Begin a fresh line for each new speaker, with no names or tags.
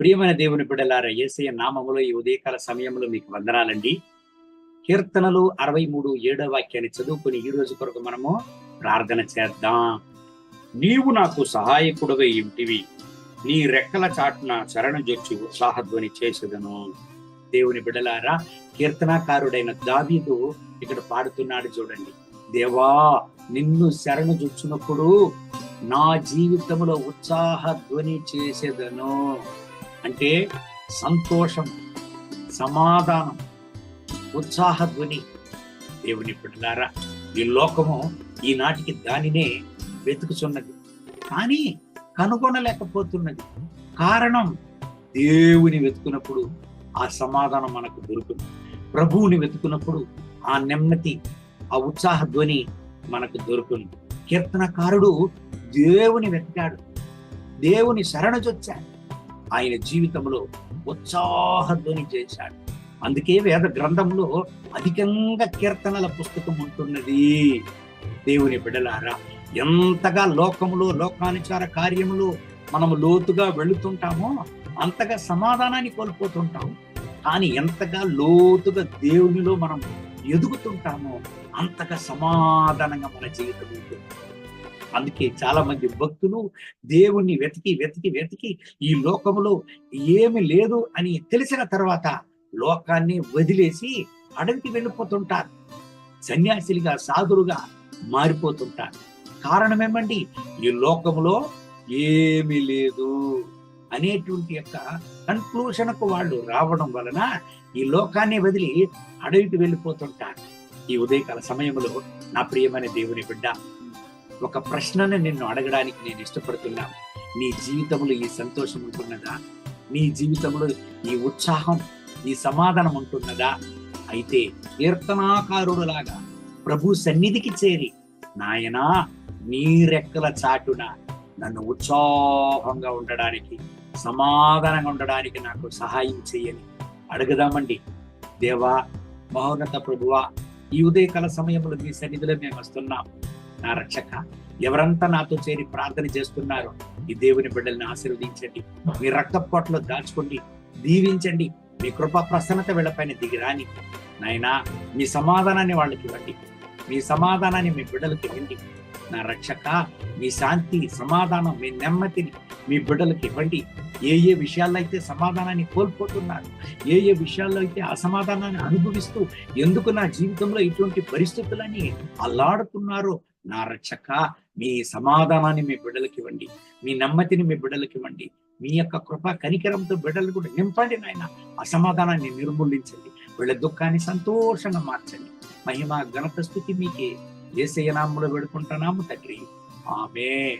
ప్రియమైన దేవుని బిడ్డలారా ఏసయ్య నామములో ఈ ఉదయకాల సమయంలో మీకు వందనాలండి. కీర్తనలు అరవై మూడు ఏడో వాక్యాన్ని చదువుకుని ఈ రోజు కొరకు మనము ప్రార్థన చేద్దాం. నీవు నాకు సహాయకుడవై ఇంటివి నీ రెక్కల చాటున చరణ జొచ్చి ఉత్సాహధ్వని చేసేదను. దేవుని బిడలారా కీర్తనాకారుడైన దావీదు ఇక్కడ పాడుతున్నాడు చూడండి. దేవా నిన్ను శరణు జొచ్చినప్పుడు నా జీవితంలో ఉత్సాహ ధ్వని చేసేదను. అంటే సంతోషం సమాధానం ఉత్సాహ ధ్వని దేవుని పుట్టినారా ఈ లోకము ఈనాటికి దానినే వెతుకుచున్నది. కానీ కనుగొనలేకపోతున్నది. కారణం దేవుని వెతుకున్నప్పుడు ఆ సమాధానం మనకు దొరుకుతుంది. ప్రభువుని వెతుకున్నప్పుడు ఆ నెమ్మది ఆ ఉత్సాహ ధ్వని మనకు దొరుకుతుంది. కీర్తనకారుడు దేవుని వెతికాడు. దేవుని శరణజొచ్చాడు ఆయన జీవితంలో ఉత్సాహధ్వని చేశాడు. అందుకే వేద గ్రంథంలో అధికంగా కీర్తనల పుస్తకం ఉంటున్నది. దేవుని బిడలారా ఎంతగా లోకములో లోకానుచార కార్యములో మనం లోతుగా వెళుతుంటామో అంతగా సమాధానాన్ని కోల్పోతుంటాం. కానీ ఎంతగా లోతుగా దేవునిలో మనం ఎదుగుతుంటామో అంతగా సమాధానంగా మన జీవితం ఉంటుంది. అందుకే చాలా మంది భక్తులు దేవుణ్ణి వెతికి వెతికి వెతికి ఈ లోకములో ఏమి లేదు అని తెలిసిన తర్వాత లోకాన్ని వదిలేసి అడవికి వెళ్ళిపోతుంటారు. సన్యాసిలుగా సాధులుగా మారిపోతుంటారు. కారణం ఏమండి? ఈ లోకములో ఏమీ లేదు అనేటువంటి యొక్క కన్క్లూషన్కు వాళ్ళు రావడం వలన ఈ లోకాన్ని వదిలి అడవికి వెళ్ళిపోతుంటారు. ఈ ఉదయకాల సమయంలో నా ప్రియమైన దేవుని బిడ్డ ఒక ప్రశ్నను నిన్ను అడగడానికి నేను ఇష్టపడుతున్నా. నీ జీవితంలో ఈ సంతోషం ఉంటున్నదా? నీ జీవితంలో ఈ ఉత్సాహం ఈ సమాధానం ఉంటున్నదా? అయితే కీర్తనాకారుడు లాగా ప్రభు సన్నిధికి చేరి నాయనా నీ రెక్కల చాటున నన్ను ఉత్సాహంగా ఉండడానికి సమాధానంగా ఉండడానికి నాకు సహాయం చేయని అడుగుదామండి. దేవా మహోన్నత ప్రభువా ఈ ఉదయకాల సమయంలో మీ సన్నిధిలో మేము వస్తున్నాం. నా రక్షక ఎవరంతా నాతో చేరి ప్రార్థన చేస్తున్నారో ఈ దేవుని బిడ్డల్ని ఆశీర్వదించండి. మీ రక్తపోట్లో దాచుకోండి దీవించండి. మీ కృపా ప్రసన్నత వీళ్ళపైన దిగిరాని నాయనా మీ సమాధానాన్ని వాళ్ళకి ఇవ్వండి. మీ సమాధానాన్ని మీ బిడ్డలకి ఇవ్వండి. నా రక్షక మీ శాంతి సమాధానం మీ నెమ్మదిని మీ బిడ్డలకి ఇవ్వండి. ఏ ఏ విషయాల్లో అయితే సమాధానాన్ని కోల్పోతున్నారు ఏ ఏ విషయాల్లో అయితే అసమాధానాన్ని అనుభవిస్తూ ఎందుకు నా జీవితంలో ఇటువంటి పరిస్థితులని అల్లాడుతున్నారో నా రక్షక మీ సమాధానాన్ని మీ బిడ్డలకి ఇవ్వండి. మీ నెమ్మదిని మీ బిడ్డలకి ఇవ్వండి. మీ యొక్క కృప కనికరంతో బిడ్డలు కూడా నింపండి నాయన. అసమాధానాన్ని నిర్మూలించండి. వీళ్ళ దుఃఖాన్ని సంతోషంగా మార్చండి. మహిమ ఘనత స్థుతి మీకే. ఏసయ్య నామములో పెడుకుంటున్నాము తండ్రి. ఆమె